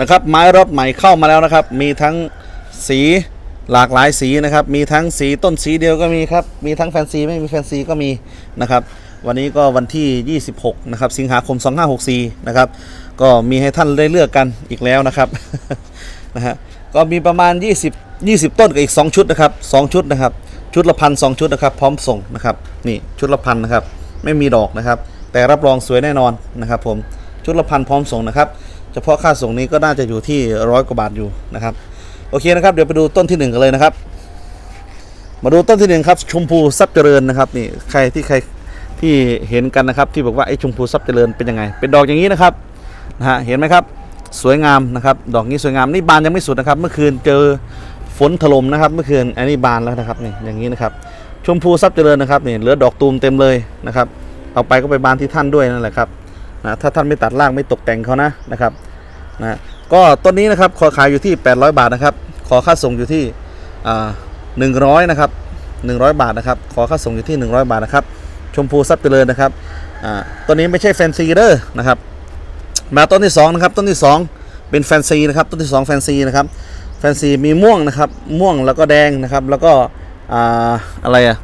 นะครับไม้รอบใหม่เข้ามาแล้วนะครับ มีทั้งสีหลากหลายสีนะครับ มีทั้งสีต้นสีเดียวก็มีครับ มีทั้งแฟนซีไม่มีแฟนซีก็มีนะครับ วันนี้ก็วันที่ 26 นะครับ สิงหาคม 2564 นะครับ ก็มีให้ท่านได้เลือกกันอีกแล้วนะครับ นะฮะ ก็มีประมาณ 20 20 ต้นกับอีก 2 ชุดนะครับ 2 ชุดนะครับ ชุดละพันสองชุดนะครับ พร้อมส่งนะครับ นี่ชุดละพันนะครับ ไม่มีดอกนะครับ แต่รับรองสวยแน่นอนนะครับผม ชุดละพันพร้อมส่งนะครับ เฉพาะค่าส่งนี้ก็น่าจะอยู่ที่ร้อยกว่าบาทอยู่นะครับ โอเคนะครับ เดี๋ยวไปดูต้นที่หนึ่งกันเลยนะครับ มาดูต้นที่หนึ่งครับ ชมพูทรัพย์เจริญนะครับนี่ใครที่ใครที่เห็นกันนะครับ ที่บอกว่าไอ้ชมพูทรัพย์เจริญเป็นยังไง เป็นดอกอย่างนี้นะครับนะฮะเห็นไหมครับ สวยงามนะครับ ดอกนี้สวยงามนี่บานยังไม่สุดนะครับ เมื่อคืนเจอฝนถล่มนะครับเมื่อคืนอันนี้บานแล้วนะครับนี่อย่างนี้นะครับ ชมพูทรัพย์เจริญนะครับนี่เหลือดอกตูมเต็มเลยนะครับ เอาไปก็ไปบานที่ท่านด้วยนั่นแหละครับ นะถ้าท่านไม่ตัดรากไม่ตกแต่งเขานะนะครับนะก็ต้นนี้นะครับขอขายอยู่ที่ 800 บาทนะครับ ขอค่าส่งอยู่ที่อ่า100นะครับ100บาทนะครับ ขอค่าส่งอยู่ที่ 100 บาทนะครับ ชมพูทรัพย์เจริญนะครับต้นนี้ไม่ใช่แฟนซีเด้อนะครับ มาต้นที่สองนะครับต้นที่สองเป็นแฟนซีนะครับต้นที่สองแฟนซีนะครับแฟนซีมีม่วงนะครับม่วงแล้วก็แดงนะครับแล้วก็อะไรอะ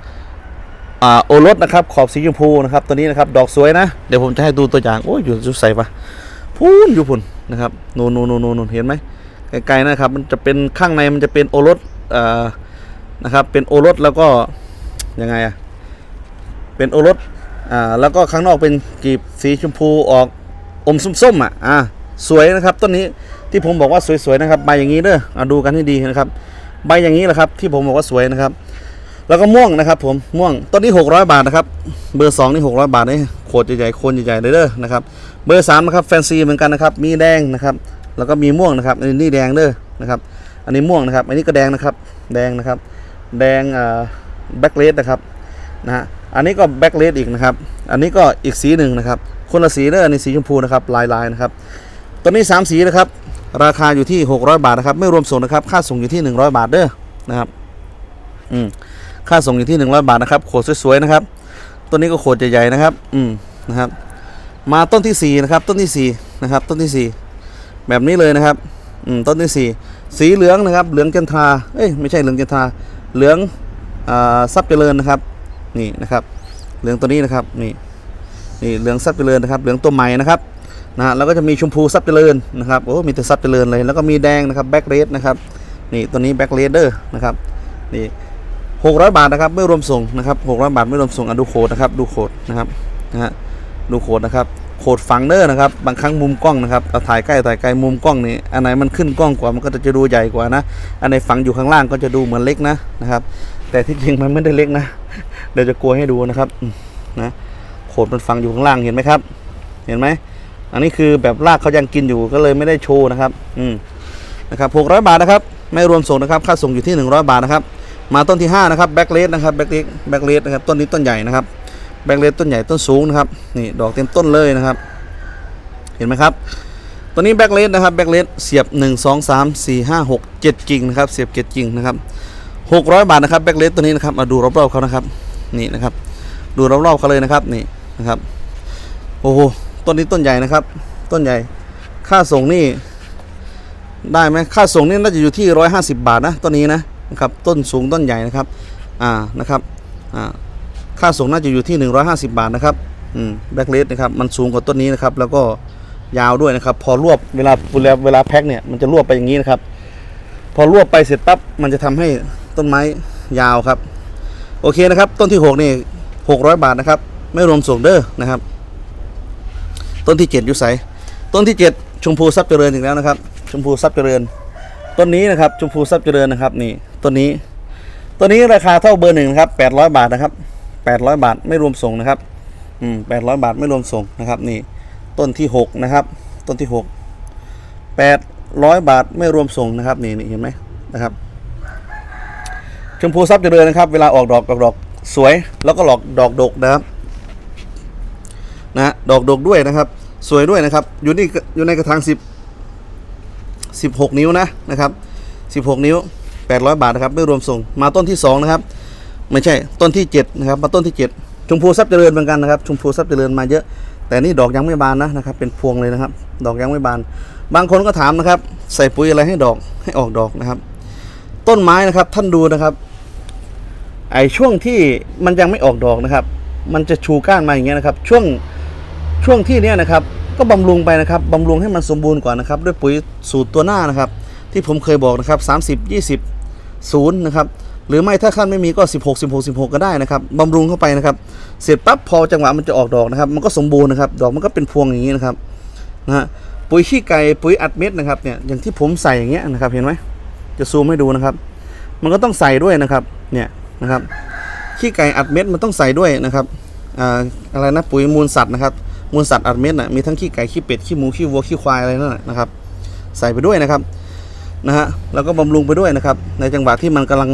โอรสนะครับขอบสีชมพูนะครับตัวนี้นะครับดอกสวยนะเดี๋ยวผมจะให้ดูตัวอย่างโอ้ยอยู่จุดใส่ปะพูนอยู่พุ่นนะครับนูนนูนนูนูเห็นไหมไกลๆนะครับ มันจะเป็นข้างในมันจะเป็นโอรสนะครับเป็นโอรสแล้วก็ยังไงอะเป็นโอรสอ่าแล้วก็ข้างนอกเป็นกลีบสีชมพูออกอมส้มๆอะอ่าสวยนะครับต้นนี้ที่ผมบอกว่าสวยๆนะครับใบอย่างนี้เด้อเอาดูกันให้ดีนะครับ ใบอย่างนี้แหละครับที่ผมบอกว่าสวยนะครับ แล้วก็ม่วงนะครับ ผมม่วงต้นนี้ 600 บาทนะครับ เบอร์ 2 นี่ 600 บาทนี่โคตรใหญ่ๆโคนใหญ่ๆเลยเด้อนะครับ เบอร์3นะครับแฟนซีเหมือนกันนะครับ มีแดงนะครับ แล้วก็มีม่วงนะครับอันนี้แดงเด้อนะครับ อันนี้ม่วงนะครับ อันนี้ก็แดงนะครับ แดงนะครับ แดงอ่าแบ็กเลสนะครับนะฮะอันนี้ก็แบ็กเลสอีกนะครับ อันนี้ก็อีกสีหนึ่งนะครับคนละสีเด้ออันนี้สีชมพูนะครับลายลายๆนะครับตัวนี้ 3 สีนะครับ ราคาอยู่ที่ 600 บาทนะครับ ไม่รวมส่งนะครับ ค่าส่งอยู่ที่ 100 บาทเด้อนะครับ อืม ค่าส่งอยู่ที่ 100 บาทนะครับ โขดสวยๆนะครับ ต้นนี้ก็โขดใหญ่ๆนะครับ อืมนะครับ มาต้นที่4นะครับ ต้นที่4นะครับ ต้นที่ 4 แบบนี้เลยนะครับ อืม ต้นที่ 4 สีเหลืองนะครับ เหลืองจันทราเอ้ย ไม่ใช่เหลืองจันทราเหลืองอ่าซับเจริญนะครับ นี่นะครับ เหลืองตัวนี้นะครับ นี่ นี่ เหลืองซับเจริญนะครับ เหลืองตัวใหม่นะครับนะฮะแล้วก็จะมีชมพูซับเจริญนะครับ โอ้ มีแต่ซับเจริญเลย แล้วก็มีแดงนะครับ แบ็กเรดนะครับ นี่ ตัวนี้แบ็กเรดเดอร์นะครับ นี่ หกร้อยบาทนะครับไม่รวมส่งนะครับหกร้อยบาทไม่รวมส่งอะดูโคดนะครับดูโคดนะครับนะฮะดูโคดนะครับโคดฝังเดอร์นะครับบางครั้งมุมกล้องนะครับเอาถ่ายใกล้ถ่ายไกลมุมกล้องนี่อันไหนมันขึ้นกล้องกว่ามันก็จะดูใหญ่กว่านะอันไหนฝังอยู่ข้างล่างก็จะดูเหมือนเล็กนะนะครับ แต่ที่จริงมันไม่ได้เล็กนะ เดี๋ยวจะกลัวให้ดูนะครับนะโคดมันฝังอยู่ข้างล่างเห็นไหมครับ เห็นไหมอันนี้คือแบบรากเขายังกินอยู่ก็เลยไม่ได้โชว์นะครับ อืมนะครับหกร้อยบาทนะครับ ไม่รวมส่งนะครับ ค่าส่งอยู่ที่100บาทนะครับ มาต้นที่5นะครับแบ็กเลสนะครับแบ็กเลสแบ็กเลสนะครับต้นนี้ต้นใหญ่นะครับแบ็กเลสต้นใหญ่ต้นสูงนะครับนี่ดอกเต็มต้นเลยนะครับ เห็นไหมครับตัวนี้แบ็กเลสนะครับแบ็กเลสเสียบ 1 2 3 4 5 6 7กิ่งนะครับเสียบเจ็ดกิ่งนะครับ600 บาทนะครับแบ็กเลสตัวนี้นะครับมาดูรอบๆเขานะครับนี่นะครับ ดูรอบๆเขาเลยนะครับนี่นะครับโอ้โหต้นนี้ต้นใหญ่นะครับ ต้นใหญ่ค่าส่งนี่ได้ไหมค่าส่งนี่น่าจะอยู่ที่ 150 บาทนะต้นนี้นะ นะครับต้นสูงต้นใหญ่นะครับอ่านะครับอ่าค่าส่งน่าจะอยู่ที่ 150 บาทนะครับอืมแบ็กเลสนะครับมันสูงกว่าต้นนี้นะครับแล้วก็ยาวด้วยนะครับ พอรวบเวลาเวลาเวลาแพ็คเนี่ยมันจะรวบไปอย่างนี้นะครับ พอรวบไปเสร็จปั๊บมันจะทำให้ต้นไม้ยาวครับ โอเคนะครับ ต้นที่6นี่600 บาทนะครับ ไม่รวมส่งเด้อนะครับ ต้นที่ 7อยู่ใสต้นที่ 7 ชมพูซับเจริญอีกแล้วนะครับ ชมพูซับเจริญ ต้นนี้นะครับ ชมพูซับเจริญนะครับนี่ ต้นนี้ต้นนี้ราคาเท่าเบอร์หนึ่งนะครับ800บาทนะครับ800บาทไม่รวมส่งนะครับอืม800บาทไม่รวมส่งนะครับ นี่ ต้นที่6นะครับ ต้นที่6 800บาทไม่รวมส่งนะครับนี่นี่เห็นไหมนะครับ ชมพูซับเจริญนะครับ เวลาออกดอกออกดอกสวย แล้วก็หลอกดอกดกนะครับ นะฮะดอกดกด้วยนะครับ สวยด้วยนะครับ อยู่นี่อยู่ในกระถาง10 16นิ้วนะนะครับ16นิ้ว 800 บาทนะครับไม่รวมส่งมาต้นที่2นะครับไม่ใช่ต้นที่7นะครับมาต้นที่ 7 ชมพูซับเจริญเหมือนกันนะครับชมพูซับเจริญมาเยอะ แต่นี่ดอกยังไม่บานนะนะครับเป็นพวงเลยนะครับ ดอกยังไม่บาน บางคนก็ถามนะครับ ใส่ปุ๋ยอะไรให้ดอกให้ออกดอกนะครับ ต้นไม้นะครับท่านดูนะครับไอช่วงที่มันยังไม่ออกดอกนะครับ มันจะชูก้านมาอย่างเงี้ยนะครับ ช่วงช่วงที่เนี้ยนะครับ ก็บำรุงไปนะครับบำรุงให้มันสมบูรณ์ก่อนนะครับ ด้วยปุ๋ยสูตรตัวหน้านะครับ ที่ผมเคยบอกนะครับ 30 20 0นะครับหรือไม่ถ้าขั้นไม่มีก็ 16 16 16 ก็ได้นะครับบำรุงเข้าไปนะครับ เสร็จปั๊บพอจังหวะมันจะออกดอกนะครับ มันก็สมบูรณ์นะครับ ดอกมันก็เป็นพวงอย่างนี้นะครับนะฮะปุ๋ยขี้ไก่ปุ๋ยอัดเม็ดนะครับเนี่ยอย่างที่ผมใส่อย่างเงี้ยนะครับเห็นไหมจะซูมให้ดูนะครับ มันก็ต้องใส่ด้วยนะครับเนี่ยนะครับขี้ไก่อัดเม็ดมันต้องใส่ด้วยนะครับอ่าอะไรนะปุ๋ยมูลสัตว์นะครับมูลสัตว์อัดเม็ดน่ะมีทั้งขี้ไก่ขี้เป็ดขี้หมูขี้วัวขี้ควายอะไรนั่นนะครับ ใส่ไปด้วยนะครับ นะฮะแล้วก็บำรุงไปด้วยนะครับ ในจังหวะที่มันกำลัง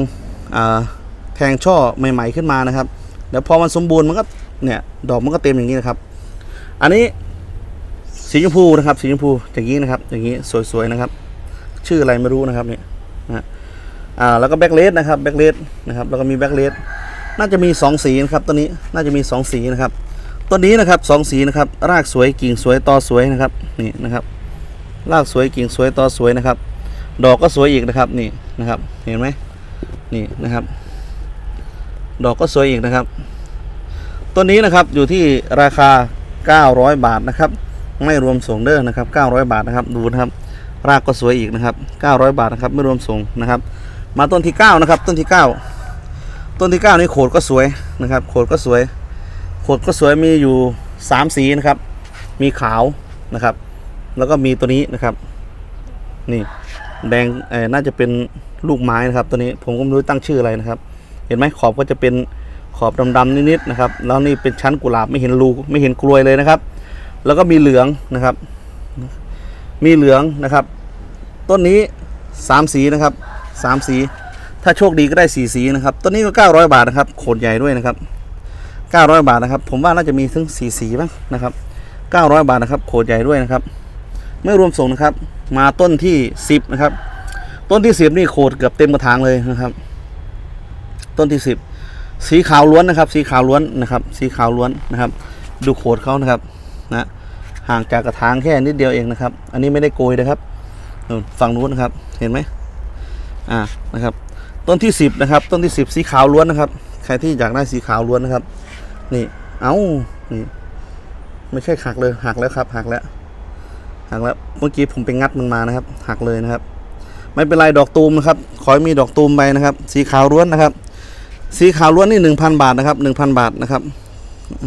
แทงช่อใหม่ ๆขึ้นมานะครับเดี๋ยวพอมันสมบูรณ์มันก็เนี่ยดอกมันก็เต็มอย่างนี้นะครับ อันนี้สีชมพูนะครับสีชมพูอย่างนี้นะครับ อย่างนี้สวยๆนะครับ ชื่ออะไรไม่รู้นะครับเนี่ยนะอ่าแล้วก็แบ็กเลสนะครับแบ็กเลสนะครับแล้วก็มีแบ็กเลสน่าจะมีสองสีนะครับต้นนี้น่าจะมีสองสีนะครับต้นนี้นะครับสองสีนะครับรากสวยกิ่งสวยตอสวยนะครับนี่นะครับรากสวยกิ่งสวยตอสวยนะครับ ดอกก็สวยอีกนะครับนี่นะครับ เห็นไหมนี่นะครับ ดอกก็สวยอีกนะครับต้นนี้นะครับอยู่ที่ราคา 900 บาทนะครับ ไม่รวมส่งเด้อนะครับ 900 บาทนะครับ ดูนะครับ รากก็สวยอีกนะครับ 900 บาทนะครับ ไม่รวมส่งนะครับ มาต้นที่ 9 นะครับ ต้นที่ 9 ต้นที่ 9 นี่โขดก็สวยนะครับ โขดก็สวย โขดก็สวยมีอยู่ 3 สีนะครับ มีขาวนะครับ แล้วก็มีตัวนี้นะครับ นี่ แดงเอ่อน่าจะเป็นลูกไม้นะครับ ตัวนี้ผมก็ไม่รู้ตั้งชื่ออะไรนะครับ เห็นไหมขอบก็จะเป็นขอบดำๆนิดๆนะครับ แล้วนี่เป็นชั้นกุหลาบไม่เห็นรูไม่เห็นกลวยเลยนะครับ แล้วก็มีเหลืองนะครับ มีเหลืองนะครับ ต้นนี้สามสีนะครับสามสี ถ้าโชคดีก็ได้สีสีนะครับ ต้นนี้ก็ 900 บาทนะครับ โขดใหญ่ด้วยนะครับ 900 บาทนะครับ ผมว่าน่าจะมีถึงสีสีบ้างนะครับ 900 บาทนะครับ โขดใหญ่ด้วยนะครับ ไม่รวมส่งนะครับ มาต้นที่10นะครับ ต้นที่10นี่โขดเกือบเต็มกระถางเลยนะครับ ต้นที่10สีขาวล้วนนะครับ สีขาวล้วนนะครับ สีขาวล้วนนะครับ ดูโขดเขานะครับนะห่างจากกระถางแค่นิดเดียวเองนะครับ อันนี้ไม่ได้โกยนะครับฝั่งนู้นนะครับ เห็นไหมอ่านะครับ ต้นที่10นะครับ ต้นที่10สีขาวล้วนนะครับ ใครที่อยากได้สีขาวล้วนนะครับ นี่ เอ้านี่ไม่ใช่หักเลยหักแล้วครับหักแล้ว หักแล้วเมื่อกี้ผมไปงัดมันมานะครับ หักเลยนะครับ ไม่เป็นไรดอกตูมนะครับ ขอให้มีดอกตูมไปนะครับ สีขาวล้วนนะครับ สีขาวล้วนนี่1,000บาทนะครับ1,000บาทนะครับ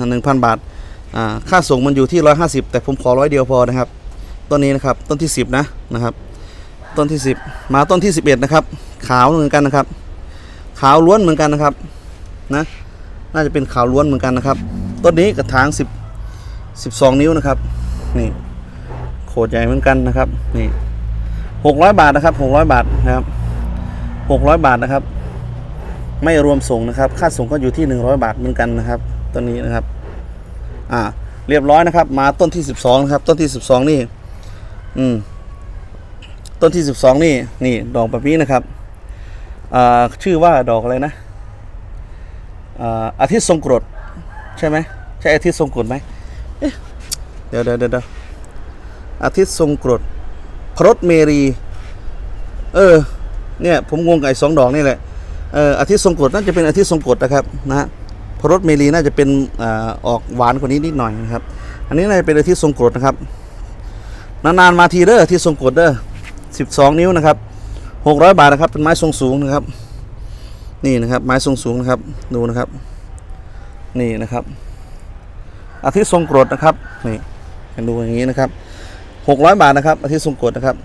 หนึ่งพันบาทอ่าค่าส่งมันอยู่ที่150แต่ผมขอร้อยเดียวพอนะครับ ต้นนี้นะครับต้นที่10นะนะครับ ต้นที่10มาต้นที่11นะครับ ขาวเหมือนกันนะครับ ขาวล้วนเหมือนกันนะครับนะน่าจะเป็นขาวล้วนเหมือนกันนะครับ ต้นนี้กระถาง10 12นิ้วนะครับ นี่ ขดใหญ่เหมือนกันนะครับ นี่600บาทนะครับ600บาทนะครับ600บาทนะครับ ไม่รวมส่งนะครับ ค่าส่งก็อยู่ที่100บาทเหมือนกันนะครับต้นนี้นะครับ อ่า เรียบร้อยนะครับ มาต้นที่12นะครับ ต้นที่12นี่ อืม ต้นที่12นี่ นี่ดอกแบบนี้นะครับอ่าชื่อว่าดอกอะไรนะอ่าอาทิตย์ทรงกรดใช่ไหมใช่อาทิตย์ทรงกรดไหมเดี๋ยวเดี๋ยวเดี๋ยว อาทิตย์ทรงกรดพรตเมรี เออ เนี่ยผมงงกับไอ้สองดอกนี่แหละ เอออาทิตย์ทรงกรดน่าจะเป็นอาทิตย์ทรงกรดนะครับนะฮะพรสเมลีน่าจะเป็นอาออกหวานกว่านี้นิดหน่อยนะครับ อันนี้น่าจะเป็นอาทิตย์ทรงกรดนะครับ นานๆมาทีเด้ออาทิตย์ทรงกรดเด้อ12นิ้วนะครับ600บาทนะครับ เป็นไม้ทรงสูงนะครับ นี่นะครับ ไม้ทรงสูงนะครับ ดูนะครับ นี่นะครับอาทิตย์ทรงกรดนะครับ นี่ดูอย่างนี้นะครับ 600 บาทนะครับอาทิตย์ทรงกรดนะครับ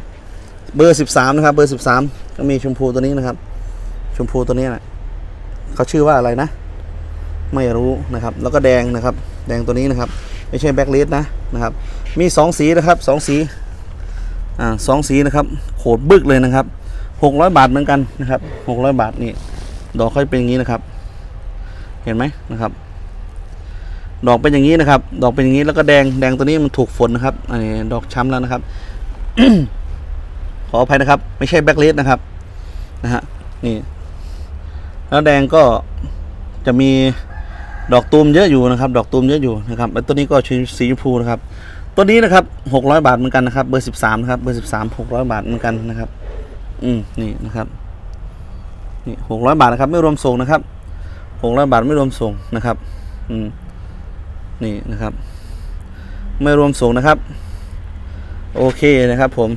เบอร์ 13 นะครับ เบอร์ 13 ก็มีชมพูตัวนี้นะครับ ชมพูตัวนี้นะเขาชื่อว่าอะไรนะ ไม่รู้นะครับ แล้วก็แดงนะครับ แดงตัวนี้นะครับ ไม่ใช่แบ็คเลสนะนะครับ มีสองสีนะครับสองสีอ่าสองสีนะครับ โขดบึกเลยนะครับหกร้อยบาทเหมือนกันนะครับหกร้อยบาทนี่ดอกเขาเป็นอย่างนี้นะครับ เห็นไหมนะครับ ดอกเป็นอย่างนี้นะครับ ดอกเป็นอย่างนี้แล้วก็แดงแดงตัวนี้มันถูกฝนนะครับอันนี้ดอกช้ำแล้วนะครับ ขออภัยนะครับ ไม่ใช่แบ็คเลสนะครับนะฮะนี่ แล้วแดงก็จะมีดอกตูมเยอะอยู่นะครับ ดอกตูมเยอะอยู่นะครับแล้วตัวนี้ก็สีสีชมพูนะครับ ตัวนี้นะครับหกร้อยบาทเหมือนกันนะครับ เบอร์สิบสามนะครับ เบอร์สิบสามหกร้อยบาทเหมือนกันนะครับ อืมนี่นะครับนี่หกร้อยบาทนะครับ ไม่รวมส่งนะครับหกร้อยบาทไม่รวมส่งนะครับ อืม นี่นะครับ ไม่รวมส่งนะครับ โอเคนะครับผม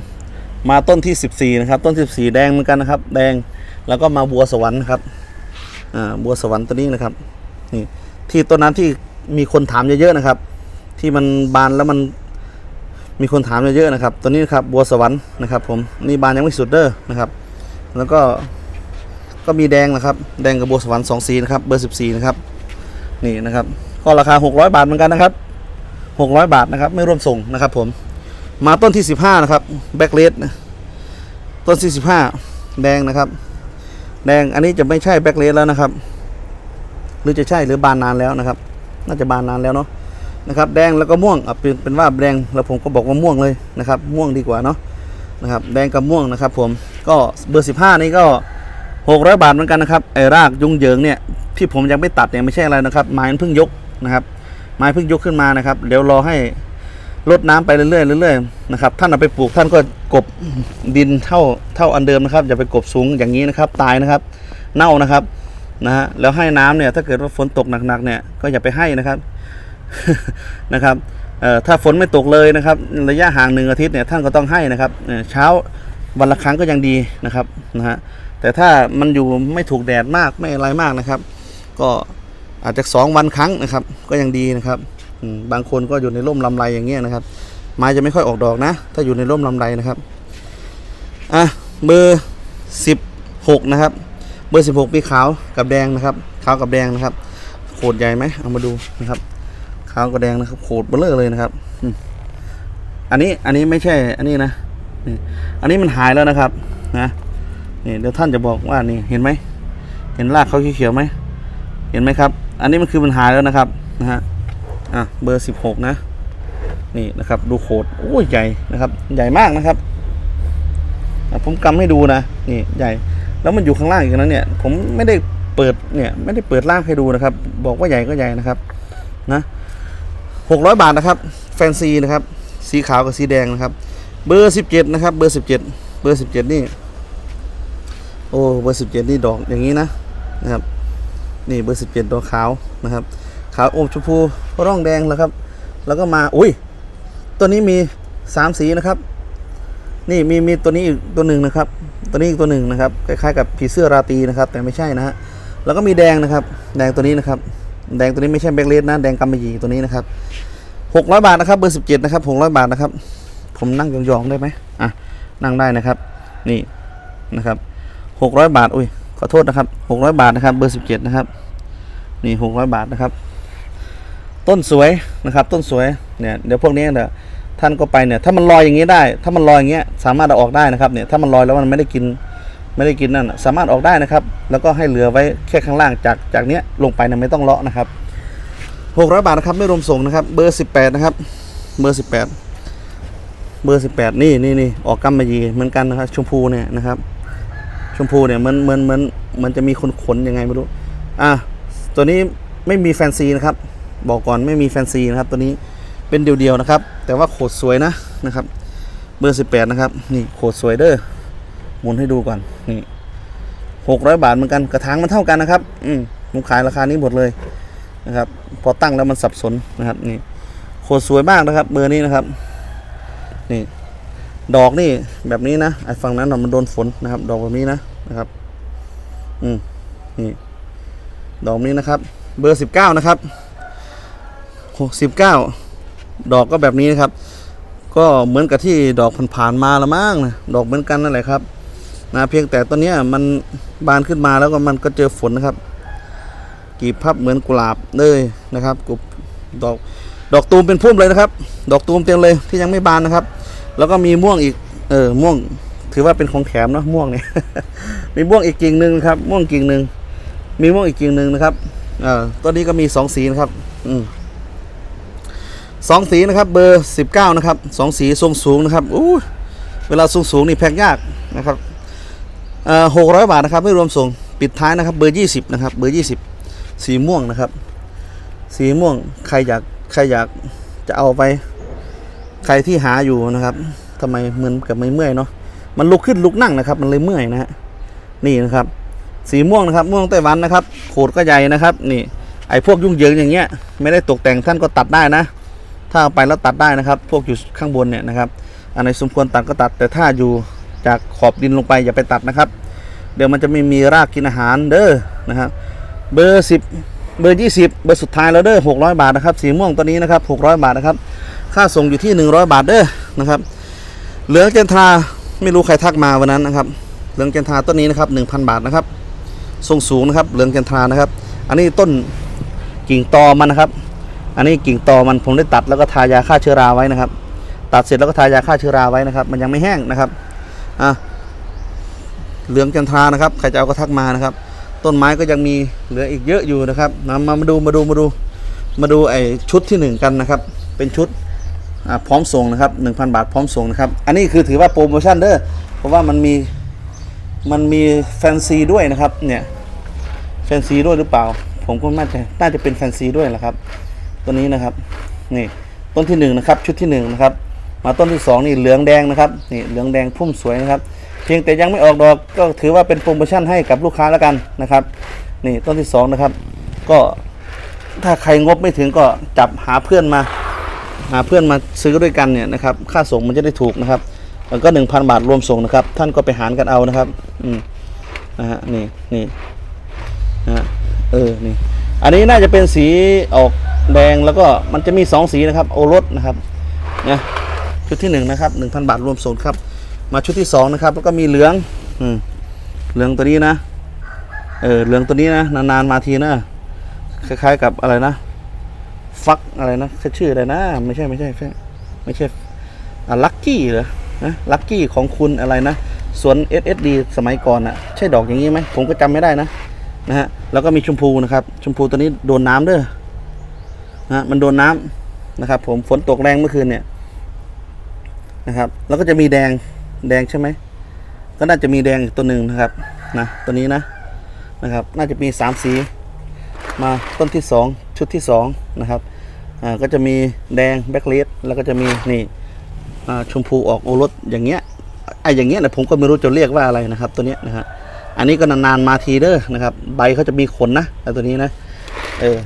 มาต้นที่สิบสี่นะครับ ต้นสิบสี่แดงเหมือนกันนะครับ แดงแล้วก็มาบัวสวรรค์นะครับอ่าบัวสวรรค์ตัวนี้นะครับนี่ที่ต้นนั้นที่มีคนถามเยอะๆนะครับ ที่มันบานแล้วมันมีคนถามเยอะๆนะครับ ตัวนี้นะครับบัวสวรรค์นะครับ ผมนี่บานยังไม่สุดเด้อนะครับ แล้วก็ก็มีแดงนะครับ แดงกับบัวสวรรค์สองสีนะครับ เบอร์สิบสี่นะครับ นี่นะครับ ก็ราคาหกร้อยบาทเหมือนกันนะครับหกร้อยบาทนะครับ ไม่ร่วมส่งนะครับ ผม มาต้นที่สิบห้านะครับแบ็กเลสต้นที่สิบห้าแดงนะครับ แดงอันนี้จะไม่ใช่แบ็กเลสแล้วนะครับ หรือจะใช่หรือบานนานแล้วนะครับ น่าจะบานนานแล้วเนาะนะครับ แดงแล้วก็ม่วงเป็นเป็นว่าแดงแล้วผมก็บอกว่าม่วงเลยนะครับ ม่วงดีกว่าเนาะนะครับ แดงกับม่วงนะครับ ผมก็เบอร์สิบห้านี่ก็หกร้อยบาทเหมือนกันนะครับไอ้รากยุงเหยิงเนี่ยที่ผมยังไม่ตัดเนี่ยไม่ใช่อะไรนะครับไม้มันเพิ่งยก นะครับ ไม้เพิ่งยกขึ้นมานะครับ เดี๋ยวรอให้รดน้ำไปเรื่อยๆเรื่อยๆนะครับท่านเอาไปปลูกท่านก็กบดินเท่าเท่าอันเดิมนะครับอย่าไปกบสูงอย่างนี้นะครับ ตายนะครับ เน่านะครับนะฮะแล้วให้น้ำเนี่ยถ้าเกิดว่าฝนตกหนักๆเนี่ยก็อย่าไปให้นะครับนะครับเอ่อถ้าฝนไม่ตกเลยนะครับ ระยะห่างหนึ่งอาทิตย์เนี่ยท่านก็ต้องให้นะครับเช้าวันละครั้งก็ยังดีนะครับนะฮะแต่ถ้ามันอยู่ไม่ถูกแดดมากไม่อะไรมากนะครับ ก็ อาจจะสองวันครั้งนะครับ ก็ยังดีนะครับบางคนก็อยู่ในร่มลำไรอย่างเงี้ยนะครับ ไม้จะไม่ค่อยออกดอกนะ ถ้าอยู่ในร่มลำไรนะครับอะเบอร์สิบหกนะครับ เบอร์สิบหกมีขาวกับแดงนะครับขาวกับแดงนะครับ โขดใหญ่ไหมเอามาดูนะครับขาวกับแดงนะครับ โขดเบลอเลยนะครับอันนี้อันนี้ไม่ใช่ อันนี้นะนี่อันนี้มันหายแล้วนะครับนะนี่เดี๋ยวท่านจะบอกว่านี่เห็นไหมเห็นรากเขาเขียวๆไหมเห็นไหมครับ อันนี้มันคือมันหายแล้วนะครับนะฮะอะเบอร์สิบหกนะ นี่นะครับ ดูโคดโอ้ยใหญ่นะครับ ใหญ่มากนะครับผมกำให้ดูนะนี่ใหญ่ แล้วมันอยู่ข้างล่างอีกนะเนี่ย ผมไม่ได้เปิดเนี่ยไม่ได้เปิดล่างให้ดูนะครับ บอกว่าใหญ่ก็ใหญ่นะครับนะหกร้อยบาทนะครับ แฟนซีนะครับ สีขาวกับสีแดงนะครับ เบอร์สิบเจ็ดนะครับ เบอร์สิบเจ็ดเบอร์สิบเจ็ดนี่ โอ้เบอร์สิบเจ็ดนี่ดอกอย่างนี้นะนะครับ นี่เบอร์สิบเจ็ดดอกขาวนะครับ ขาวอมชมพูร่องแดงแล้วครับ แล้วก็มาอุ้ยตัวนี้มีสามสีนะครับ นี่มีมีตัวนี้อีกตัวหนึ่งนะครับ ตัวนี้อีกตัวหนึ่งนะครับคล้ายๆกับผีเสื้อราตีนะครับ แต่ไม่ใช่นะฮะแล้วก็มีแดงนะครับ แดงตัวนี้นะครับ แดงตัวนี้ไม่ใช่แบล็คเลสนะแดงกำมะหยี่ตัวนี้นะครับหกร้อยบาทนะครับเบอร์สิบเจ็ดนะครับหกร้อยบาทนะครับ ผมนั่งยองๆได้ไหมอะนั่งได้นะครับ นี่นะครับหกร้อยบาทอุ้ย ขอโทษนะครับหกร้อยบาทนะครับ เบอร์สิบเจ็ดนะครับ นี่หกร้อยบาทนะครับ ต้นสวยนะครับ ต้นสวยเนี่ยเดี๋ยวพวกนี้เดี๋ยวท่านก็ไปเนี่ยถ้ามันลอยอย่างนี้ได้ ถ้ามันลอยอย่างเงี้ยสามารถเอาออกได้นะครับเนี่ยถ้ามันลอยแล้วมันไม่ได้กินไม่ได้กินนั่นสามารถออกได้นะครับ แล้วก็ให้เหลือไว้แค่ข้างล่างจากจากเนี้ยลงไปเนี่ยไม่ต้องเลาะนะครับหกร้อยบาทนะครับไม่รวมส่งนะครับเบอร์สิบแปดนะครับเบอร์สิบแปดเบอร์สิบแปดนี่นี่นี่ออกกำมะหยี่เหมือนกันนะครับชมพูเนี่ยนะครับ ชมพูเนี่ยมันมันมันมันจะมีขนขนๆยังไงไม่รู้ อะตัวนี้ไม่มีแฟนซีนะครับ บอกก่อนไม่มีแฟนซีนะครับ ตัวนี้เป็นเดียวๆนะครับ แต่ว่าโขดสวยนะนะครับ เบอร์สิบแปดนะครับ นี่โขดสวยเด้อหมุนให้ดูก่อนนี่หกร้อยบาทเหมือนกันกระถางมันเท่ากันนะครับ อืมผมขายราคานี้หมดเลยนะครับ พอตั้งแล้วมันสับสนนะครับ นี่โขดสวยมากนะครับ เบอร์นี้นะครับ นี่ ดอกนี่แบบนี้นะไอ้ฝั่งนั้นมันโดนฝนนะครับ ดอกแบบนี้นะนะครับ อืมนี่ดอกนี้นะครับ เบอร์สิบเก้านะครับหกสิบเก้าดอกก็แบบนี้นะครับ ก็เหมือนกับที่ดอกผ่านๆมาละมั้งนะดอกเหมือนกันนั่นแหละครับนะเพียงแต่ตอนนี้มันบานขึ้นมาแล้วก็มันก็เจอฝนนะครับกีบพับเหมือนกุหลาบเลยนะครับกุบดอกดอกตูมเป็นพุ่มเลยนะครับ ดอกตูมเต็มเลยที่ยังไม่บานนะครับ แล้วก็มีม่วงอีก เออ ม่วง ถือว่าเป็นของแถมเนอะม่วงเนี่ย มีม่วงอีกกิ่งหนึ่งครับ ม่วงกิ่งหนึ่ง มีม่วงอีกกิ่งหนึ่งนะครับ เอ่าตัวนี้ก็มีสองสีนะครับ อืมสองสีนะครับ เบอร์สิบเก้านะครับ สองสีทรงสูงนะครับอู้เวลาสูงสูงนี่แพ็คยากนะครับเอ่อหกร้อยบาทนะครับ ไม่รวมส่ง ปิดท้ายนะครับ เบอร์ยี่สิบนะครับ เบอร์ยี่สิบสีม่วงนะครับ สีม่วง ใครอยาก ใครอยากจะเอาไป ใครที่หาอยู่นะครับทำไมเหมือนกับไม่เมื่อยเนาะมันลุกขึ้นลุกนั่งนะครับ มันเลยเมื่อยนะฮะนี่นะครับ สีม่วงนะครับม่วงไต้หวันนะครับโขดก็ใหญ่นะครับ นี่ ไอ้พวกยุ่งเหยิงอย่างเงี้ย ไม่ได้ตกแต่งท่านก็ตัดได้นะ ถ้าเอาไปแล้วตัดได้นะครับ พวกอยู่ข้างบนเนี่ยนะครับ อันไหนสมควรตัดก็ตัด แต่ถ้าอยู่จากขอบดินลงไปอย่าไปตัดนะครับ เดี๋ยวมันจะไม่มีรากกินอาหารเด้อนะครับ เบอร์สิบเบอร์ยี่สิบเบอร์สุดท้ายแล้วเด้อหกร้อยบาทนะครับ สีม่วงตัวนี้นะครับหกร้อยบาทนะครับ ค่าส่งอยู่ที่หนึ่งร้อยบาทเด้อนะครับ เหลืองเจนทาไม่รู้ใครทักมาวันนั้นนะครับ เหลืองเจนทาต้นนี้นะครับหนึ่งพันบาทนะครับทรงสูงนะครับ เหลืองเจนทานะครับ อันนี้ต้นกิ่งตอมันนะครับ อันนี้กิ่งตอมันผมได้ตัดแล้วก็ทายาฆ่าเชื้อราไว้นะครับ ตัดเสร็จแล้วก็ทายาฆ่าเชื้อราไว้นะครับ มันยังไม่แห้งนะครับอะเหลืองจันทรานะครับใครจะเอาก็ทักมานะครับ ต้นไม้ก็ยังมีเหลืออีกเยอะอยู่นะครับนะมามาดูมาดูมาดูมาดูไอชุดที่หนึ่งกันนะครับ เป็นชุด พร้อมส่งนะครับ 1,000 บาทพร้อมส่งนะครับ อันนี้คือถือว่าโปรโมชั่นเด้อเพราะว่ามันมีมันมีแฟนซีด้วยนะครับเนี่ยแฟนซีด้วยหรือเปล่า ผมก็น่าจะน่าจะเป็นแฟนซีด้วยแหละครับ ตัวนี้นะครับนี่ต้นที่หนึ่งนะครับชุดที่หนึ่งนะครับมาต้นที่สองนี่เหลืองแดงนะครับนี่เหลืองแดงพุ่มสวยนะครับ เพียงแต่ยังไม่ออกดอกก็ถือว่าเป็นโปรโมชั่นให้กับลูกค้าแล้วกันนะครับนี่ต้นที่สองนะครับก็ถ้าใครงบไม่ถึงก็จับหาเพื่อนมา หาเพื่อนมาซื้อด้วยกันเนี่ยนะครับค่าส่งมันจะได้ถูกนะครับแล้วก็หนึ่งพันบาทรวมส่งนะครับ ท่านก็ไปหารกันเอานะครับอืมนะฮะนี่นี่นะฮะเออนี่อันนี้น่าจะเป็นสีออกแดงแล้วก็มันจะมีสองสีนะครับ โอรสนะครับเนี่ยชุดที่หนึ่งนะครับหนึ่งพันบาทรวมส่งครับมาชุดที่สองนะครับ แล้วก็มีเหลืองอืมเหลืองตัวนี้นะเออเหลืองตัวนี้นะนานๆมาทีนะคล้ายๆกับอะไรนะ ฟักอะไรนะชื่ออะไรนะไม่ใช่ไม่ใช่ไม่ใช่ไม่ใช่ลักกี้เหรอนะลักกี้ของคุณอะไรนะสวน SSD สมัยก่อนอะใช่ดอกอย่างนี้ไหมผมก็จำไม่ได้นะนะฮะแล้วก็มีชมพูนะครับ ชมพูตัวนี้โดนน้ำเด้อนะมันโดนน้ำนะครับ ผมฝนตกแรงเมื่อคืนเนี่ยนะครับ แล้วก็จะมีแดงแดงใช่ไหมก็น่าจะมีแดงอีกตัวหนึ่งนะครับนะตัวนี้นะนะครับ น่าจะมีสามสี มาต้นที่ 2 ชุดที่2นะครับ ก็จะมีแดงแบ็คเลสแล้วก็จะมีนี่ชมพูออกโอรสอย่างเงี้ยไออย่างเงี้ยนะผมก็ไม่รู้จะเรียกว่าอะไรนะครับ ตัวเนี้ยนะฮะอันนี้ก็นานๆมาทีเด้อนะครับ ใบเขาจะมีขนนะไอตัวนี้นะเออ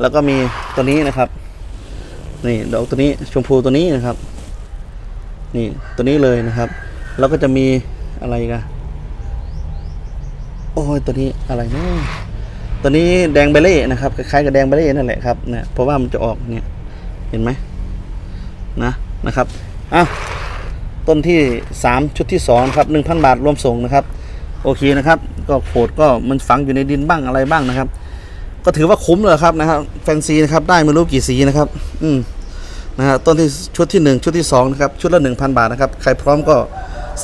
แล้วก็มีตัวนี้นะครับ นี่ดอกตัวนี้ชมพูตัวนี้นะครับ นี่ตัวนี้เลยนะครับ แล้วก็จะมีอะไรกันโอ้ยตัวนี้อะไรเนาะ ตัวนี้แดงเบลเล่นะครับคล้ายๆกับแดงเบลเล่นั่นแหละครับเนี่ยเพราะว่ามันจะออกเนี่ยเห็นไหมนะนะครับอะต้นที่ 3 ชุดที่2ครับ1,000 บาทรวมส่งนะครับ โอเคนะครับ ก็โขดก็มันฝังอยู่ในดินบ้างอะไรบ้างนะครับ ก็ถือว่าคุ้มเลยครับนะครับแฟนซีนะครับได้ไม่รู้กี่สีนะครับ อืมนะฮะต้นที่ชุดที่ 1 ชุดที่ 2 นะครับ ชุดละ 1,000 บาทนะครับ ใครพร้อมก็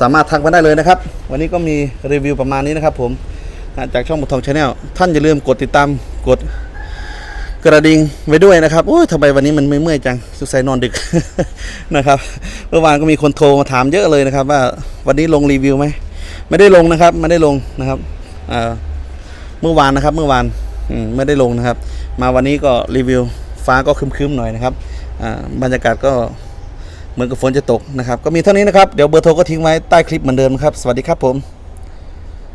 สามารถทักมาได้เลยนะครับ วันนี้ก็มีรีวิวประมาณนี้นะครับผม จากช่องบุทองชาแนลท่านอย่าลืมกดติดตามกดกระดิ่งไว้ด้วยนะครับโอ้ยทำไมวันนี้มันไม่เมื่อยจังสุดใสนอนดึกนะครับเมื่อวานก็มีคนโทรมาถามเยอะเลยนะครับ ว่าวันนี้ลงรีวิวไหมไม่ได้ลงนะครับไม่ได้ลงนะครับเมื่อวานนะครับเมื่อวานมไม่ได้ลงนะครับ มาวันนี้ก็รีวิวฟ้าก็คึมๆหน่อยนะครับบรรยากาศก็เหมือนกับฝนจะตกนะครับ ก็มีเท่านี้นะครับ เดี๋ยวเบอร์โทรก็ทิ้งไว้ใต้คลิปเหมือนเดิมครับ สวัสดีครับผม